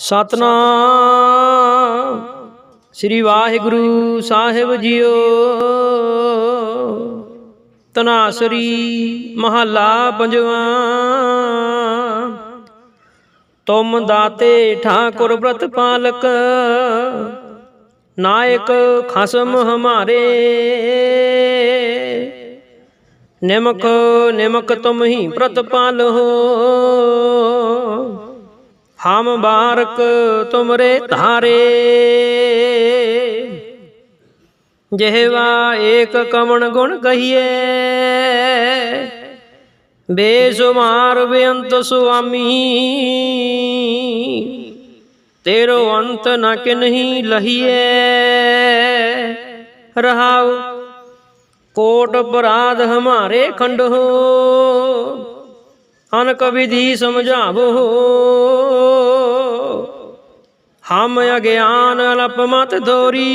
ਸਤਨਾਮ। ਸ੍ਰੀ ਵਾਹਿਗੁਰੂ ਸਾਹਿਬ ਜੀਓ। ਤਨਾਸਰੀ ਮਹੱਲਾ ਪੰਜਵਾਂ। ਤੁਮ ਦਾਤੇ ਠਾਕੁਰ ਬ੍ਰਤ ਪਾਲਕ, ਨਾਇਕ ਖਸਮ ਹਮਾਰੇ। ਨਿਮਕ ਨਿਮਕ ਤੁਮ ਹੀ ਪ੍ਰਤਪਾਲ ਹੋ ਹਮ ਬਾਰਕ ਤੁਮਰੇ ਧਾਰੇ। ਜਿਹਵਾ ਏਕ ਕਮਣ ਗੁਣ ਕਹੀਏ। ਬੇਸੁਮਾਰ ਬੇਅੰਤ ਸੁਆਮੀ। ਤੇਰੋ ਅੰਤ ਨ ਕਿਨਹੀ ਲਹੀਏ। ਰਹਾਉ ਕੋਟ ਅਪਰਾਧ ਹਮਾਰੇ ਖੰਡ ਹੋ ਅਨਕ ਵਿਧੀ ਸਮਝਾਵੋ। ਹਮ ਅਗਿਆਨ ਅਲਪ ਮਤ ਦੋਰੀ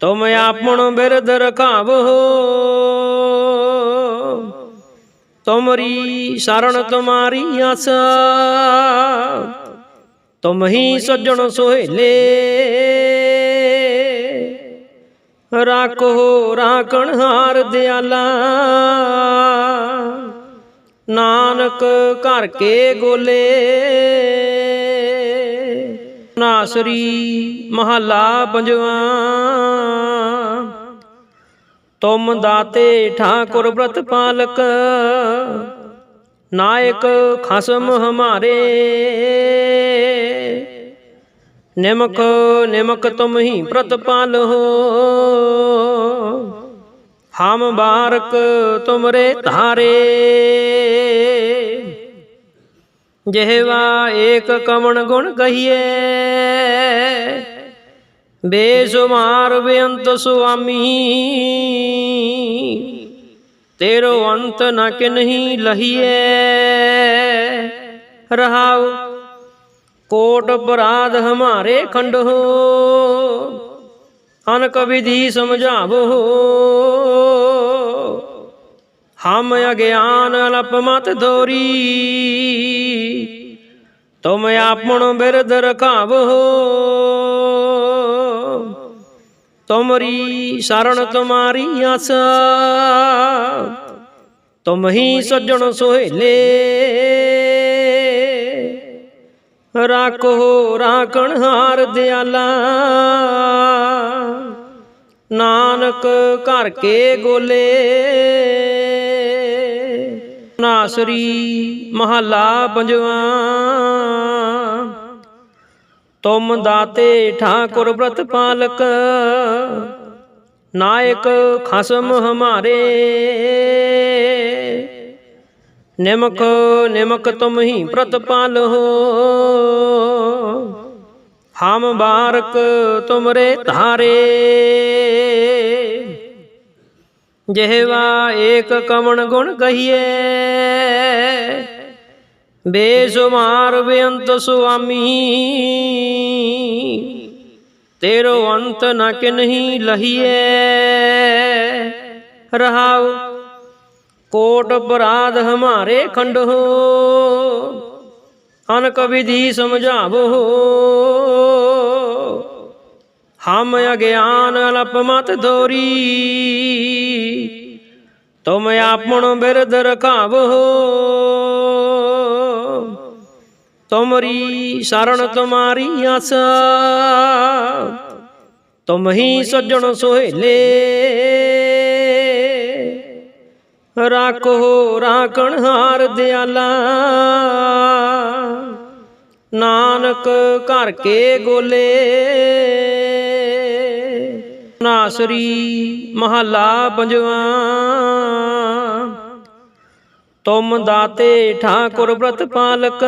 ਤੁਮ ਆਪਣ ਬਿਰਧ ਰਖਾਵੋ। ਤੁਮਰੀ ਸ਼ਰਨ ਤੁਮਾਰੀ ਆਸਾ, ਤੁਮ ਹੀ ਸੱਜਣ ਸੋਹੇਲੇ। ਰਾਖੋ ਰਾਖਣ ਹਾਰ ਦਿਆਲਾ। ਨਾਨਕ ਘਰ ਕੇ ਗੋਲੇ। ਨਾਸਰੀ ਮਹੱਲਾ ਪੰਜਵਾਂ। ਤੁਮ ਦਾਤੇ ਠਾਕੁਰ ਬ੍ਰਤ ਪਾਲਕ, ਨਾਇਕ ਖਸਮ ਹਮਾਰੇ। ਨਿਮਕ ਨਿਮਕ ਤੁਮ ਹੀ ਪ੍ਰਤਪਾਲ ਹੋ ਹਮ ਬਾਰਕ ਤੁਮਰੇ ਧਾਰੇ। ਜਿਹਵਾ ਏਕ ਕਮਣ ਗੁਣ ਕਹੀਏ। ਬੇਸੁਮਾਰ ਬੇਅੰਤ ਸੁਆਮੀ, ਤੇਰੋ ਅੰਤ ਨ ਕਿਨਹੀ ਲਹੀਏ। ਰਹਾਉ, ਕੋਟ ਅਪਰਾਧ ਹਮਾਰੇ ਖੰਡ ਹੋ ਅਨਕ ਵਿਧੀ ਸਮਝਾਵੋ ਹਮ ਅਗਿਆਨ ਅਲਪ ਮਤ ਦੋਰੀ ਤੁਮ ਆਪਣ ਬਿਰਦ ਰਖਾਵੋ। ਤੁਮਰੀ ਸ਼ਰਨ ਤੁਮਾਰੀ ਆਸ। ਤੁਮ ਹੀ ਸੱਜਣ ਸੋਹੇਲੇ। ਰਾਖੋ ਰਾਖਣ ਹਾਰ ਦਿਆਲਾ। ਨਾਨਕ ਘਰ ਕੇ ਗੋਲੇ। ਨਾਸਰੀ ਮਹੱਲਾ ਪੰਜਵਾਂ। ਤੁਮ ਦਾਤੇ ਠਾਕੁਰ ਬ੍ਰਤ ਪਾਲਕ, ਨਾਇਕ ਖਸਮ ਹਮਾਰੇ। ਨਿਮਕ ਨਿਮਕ ਤੁਮ ਹੀ ਪ੍ਰਤਪਾਲ ਹੋ ਹਮ ਬਾਰਕ ਤੁਮਰੇ ਧਾਰੇ। ਜਿਹਵਾ ਏਕ ਕਮਣ ਗੁਣ ਕਹੀਏ। ਬੇਸੁਮਾਰ ਬੇਅੰਤ ਸੁਆਮੀ, ਤੇਰੋ ਅੰਤ ਨ ਕਿਨਹੀ ਲਹੀਏ। ਰਹਾਉ, ਕੋਟ ਅਪਰਾਧ ਹਮਾਰੇ ਖੰਡ ਹੋ ਅਨਕ ਵਿਧੀ ਸਮਝਾਵੋ ਹਮ ਅਗਿਆਨ ਅਲਪ ਮਤ ਦੋਰੀ ਤੁਮ ਆਪਣ ਬਿਰਦ ਰਖਾਵੋ। ਤੁਮਰੀ ਸ਼ਰਨ ਤੁਮਾਰੀ ਆਸਾ। ਤੁਮ ਹੀ ਸੱਜਣ ਸੋਹੇਲੇ। ਰਾਖੋ ਰਾਖਣ ਹਾਰ ਦਿਆਲਾ। ਨਾਨਕ ਘਰ ਕੇ ਗੋਲੇ। ਨਾਸਰੀ ਮਹੱਲਾ ਪੰਜਵਾਂ। ਤੁਮ ਦਾਤੇ ਠਾਕੁਰ ਬ੍ਰਤ ਪਾਲਕ,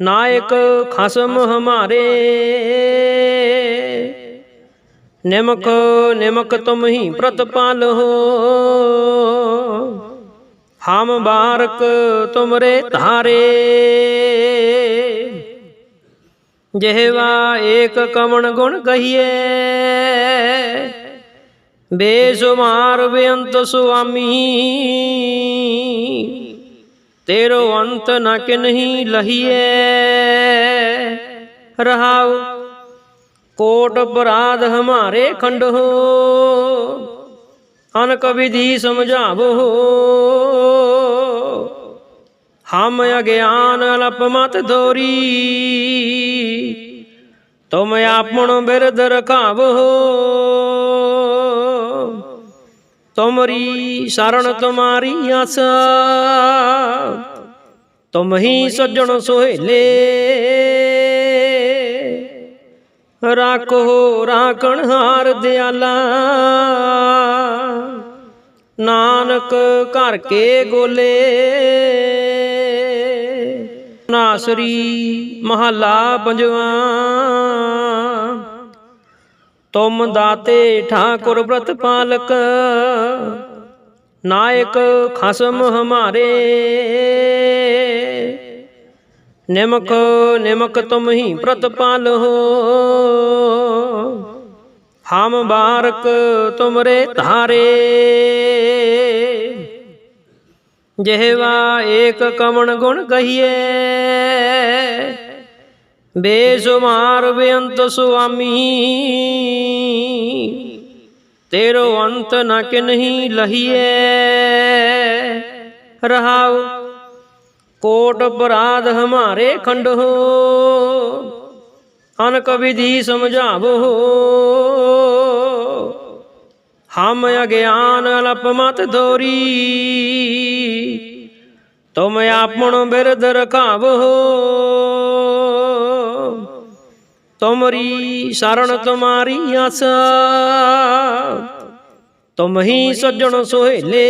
ਨਾਇਕ ਖਸਮ ਹਮਾਰੇ। ਨਿਮਕ ਨਿਮਕ ਤੁਮ ਹੀ ਪ੍ਰਤਪਾਲ ਹੋ ਹਮ ਬਾਰਕ ਤੁਮਰੇ ਧਾਰੇ। ਜਿਹਵਾ ਏਕ ਕਮਣ ਗੁਣ ਕਹੀਏ। ਬੇਸੁਮਾਰ ਬੇਅੰਤ ਸੁਆਮੀ, ਤੇਰੋ ਅੰਤ ਨ ਕਿਨਹੀ ਲਹੀਏ। ਰਹਾਉ, ਕੋਟ ਅਪਰਾਧ ਹਮਾਰੇ ਖੰਡੋ ਅਨਕ ਵਿਧੀ ਸਮਝਾਵੋ ਹਮ ਅਗਿਆਨ ਅਲਪ ਮਤ ਦੋਰੀ ਤੁਮ ਆਪਣ ਬਿਰਦ ਰਖਾਵੋ। ਤੁਮਰੀ ਸ਼ਰਨ ਤੁਮਾਰੀ ਆਸ। ਤੁਮ ਹੀ ਸੱਜਣ ਸੋਹੇਲੇ। ਰਾਖੋ ਰਾਖਣ ਹਾਰ ਦਿਆਲਾ। ਨਾਨਕ ਘਰ ਕੇ ਗੋਲੇ। ਨਾਸਰੀ ਮਹੱਲਾ ਪੰਜਵਾ। ਤੁਮ ਦਾਤੇ ਠਾਕੁਰ ਬ੍ਰਤ ਪਾਲਕ, ਨਾਇਕ ਖਸਮ ਹਮਾਰੇ। ਨਿਮਕ ਨਿਮਕ ਤੁਮ ਹੀ ਪ੍ਰਤਪਾਲ ਹੋ ਹਮ ਬਾਰਕ ਤੁਮਰੇ ਧਾਰੇ। ਜਿਹਵਾ ਏਕ ਕਮਣ ਗੁਣ ਕਹੀਏ। ਬੇਸੁਮਾਰ ਬੇਅੰਤ ਸੁਆਮੀ, ਤੇਰੋ ਅੰਤ ਨ ਕਿਨਹੀ ਲਹੀਏ ਰਹਾਉ, ਕੋਟ ਅਪਰਾਧ ਹਮਾਰੇ ਖੰਡ ਹੋ, ਅਨਕ ਵਿਧੀ ਸਮਝਾਵੋ। ਹਮ ਅਗਿਆਨ ਅਲਪ ਮਤ ਦੋਰੀ ਤੁਮ ਆਪਣ ਬਿਰਦ ਰਖਾਵੋ। ਤੁਮਰੀ ਸ਼ਰਨ ਤੁਮਾਰੀ ਆਸਾ ਤੁਮ ਹੀ ਸੱਜਣ ਸੋਹੇਲੇ।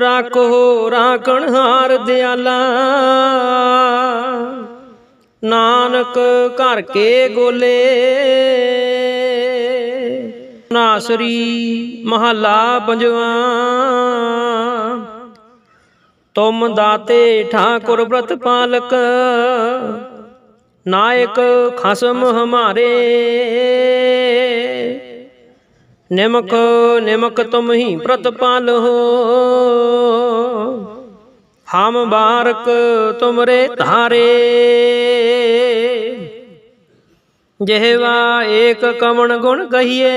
ਰਾਖੋ ਰਾਖਣ ਹਾਰ ਦਿਆਲਾ। ਨਾਨਕ ਘਰ ਕੇ ਗੋਲੇ। ਨਾਸਰੀ ਮਹੱਲਾ ਪੰਜਵਾ ਤੁਮ ਦਾਤੇ ਠਾਕੁਰ ਬ੍ਰਤ ਪਾਲਕ, ਨਾਇਕ ਖਸਮ ਹਮਾਰੇ। ਨਿਮਕ ਨਿਮਕ ਤੁਮ ਹੀ ਪ੍ਰਤਪਾਲ ਹੋ ਹਮ ਬਾਰਕ ਤੁਮਰੇ ਧਾਰੇ। ਜਿਹਵਾ ਏਕ ਕਮਣ ਗੁਣ ਕਹੀਏ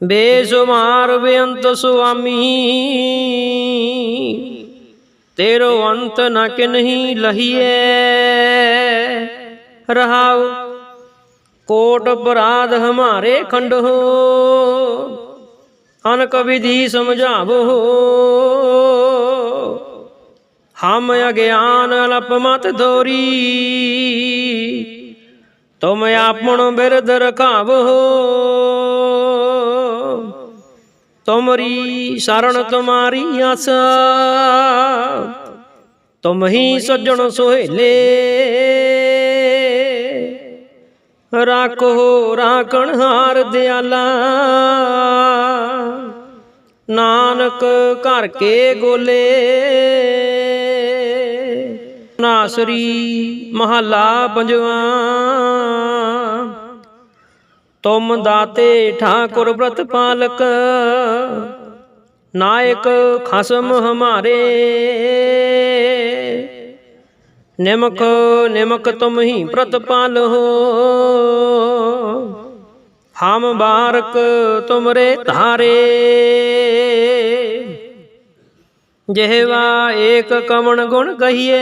ਬੇਸੁਮਾਰ ਬੇਅੰਤ ਸੁਆਮੀ, ਤੇਰੋ ਅੰਤ ਨ ਕਿਨਹੀ ਲਹੀਏ ਰਹਾਉ, ਕੋਟ ਅਪਰਾਧ ਹਮਾਰੇ ਖੰਡ ਹੋ, ਅਨਕ ਕਵਿਧੀ ਸਮਝਾਵੋ। ਹਮ ਅਗਿਆਨ ਅਲਪ ਮਤ ਦੋਰੀ ਤੁਮ ਆਪਣ ਬਿਰਦ ਰਖਾਵੋ। ਤੁਮਰੀ ਸ਼ਰਨ ਤੁਮਾਰੀ ਆਸਾ। ਤੁਮ ਹੀ ਸੱਜਣ ਸੋਹੇਲੇ। ਰਾਖੋ ਰਾਖਣ ਹਾਰ ਦਿਆਲਾ। ਨਾਨਕ ਘਰ ਕੇ ਗੋਲੇ। ਨਾਸਰੀ ਮਹੱਲਾ ਪੰਜਵਾ। ਤੁਮ ਦਾਤੇ ਠਾਕੁਰ ਬ੍ਰਤ ਪਾਲਕ, ਨਾਇਕ ਖਸਮ ਹਮਾਰੇ। ਨਿਮਕ ਨਿਮਕ ਤੁਮ ਹੀ ਪ੍ਰਤਪਾਲ ਹੋ ਹਮ ਬਾਰਕ ਤੁਮਰੇ ਧਾਰੇ। ਜਿਹਵਾ ਏਕ ਕਮਣ ਗੁਣ ਕਹੀਏ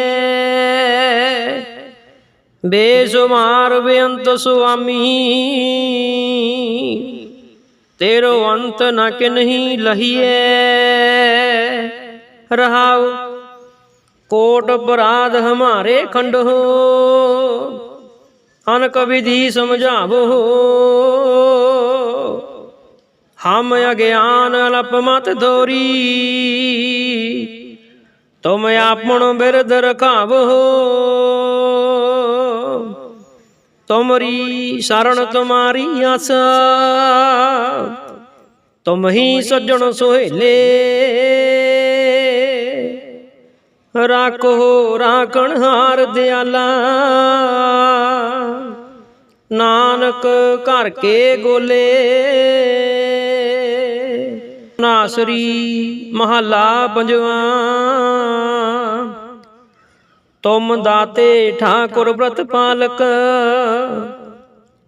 ਬੇਸੁਮਾਰ ਬੇਅੰਤ ਸੁਆਮੀ, ਤੇਰੋ ਅੰਤ ਨ ਕਿਨਹੀ ਲਹੀਏ ਰਹਾਉ, ਕੋਟ ਅਪਰਾਧ ਹਮਾਰੇ ਖੰਡੋ ਅਨਕ ਵਿਧੀ ਸਮਝਾਵੋ। ਹਮ ਅਗਿਆਨ ਅਲਪ ਮਤ ਦੋਰੀ ਤੁਮ ਆਪਣ ਬਿਰਦ ਰਖਾਵੋ। ਤੁਮਰੀ ਸ਼ਰਨ ਤੁਮਾਰੀ ਆਸਾ। ਤੁਮ ਹੀ ਸੱਜਣ ਸੋਹੇਲੇ। ਰਾਖੋ, ਰਾਖਣ ਹਾਰ ਦਿਆਲਾ। ਨਾਨਕ ਘਰ ਕੇ ਗੋਲੇ। ਨਾਸਰੀ ਮਹੱਲਾ ਪੰਜਵਾ। ਤੁਮ ਦਾਤੇ ਠਾਕੁਰ ਬ੍ਰਤ ਪਾਲਕ,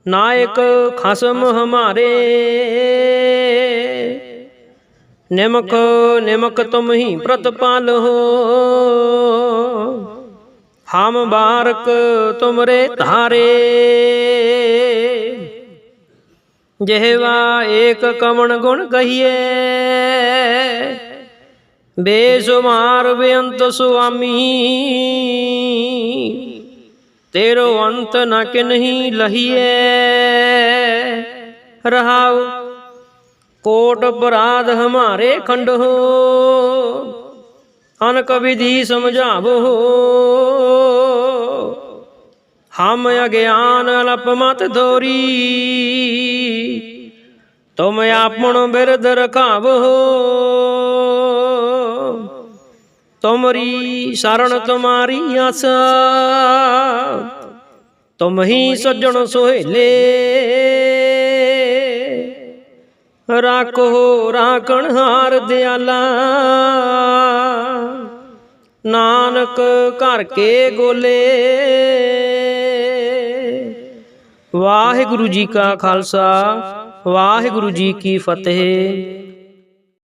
ਨਾਇਕ ਖਸਮ ਹਮਾਰੇ। ਨਿਮਕ ਨਿਮਕ ਤੁਮ ਹੀ ਪ੍ਰਤਪਾਲ ਹੋ ਹਮ ਬਾਰਕ ਤੁਮਰੇ ਧਾਰੇ। ਜਿਹਵਾ ਏਕ ਕਮਣ ਗੁਣ ਕਹੀਏ ਬੇਸੁਮਾਰ ਬੇਅੰਤ ਸੁਆਮੀ, ਤੇਰੋ ਅੰਤ ਨ ਕਿਨਹੀ ਲਹੀਏ ਰਹਾਉ, ਕੋਟ ਅਪਰਾਧ ਹਮਾਰੇ ਖੰਡ ਹੋ, ਅਨਕ ਵਿਧੀ ਸਮਝਾਵੋ। ਹਮ ਅਗਿਆਨ ਅਲਪ ਮਤ ਦੋਰੀ ਤੁਮ ਆਪਣ ਬਿਰਦ ਰਖਾਵੋ। ਤੁਮਰੀ ਸ਼ਰਨ ਤੁਮਾਰੀ ਆਸ। ਤੁਮ ਹੀ ਸੱਜਣ ਸੋਹੇਲੇ। ਰਾਖੋ ਰਾਖਣ ਹਾਰ ਦਿਆਲਾ। ਨਾਨਕ ਘਰ ਕੇ ਗੋਲੇ। ਵਾਹਿਗੁਰੂ ਜੀ ਕਾ ਖਾਲਸਾ, ਵਾਹਿਗੁਰੂ ਜੀ ਕੀ ਫਤਿਹ।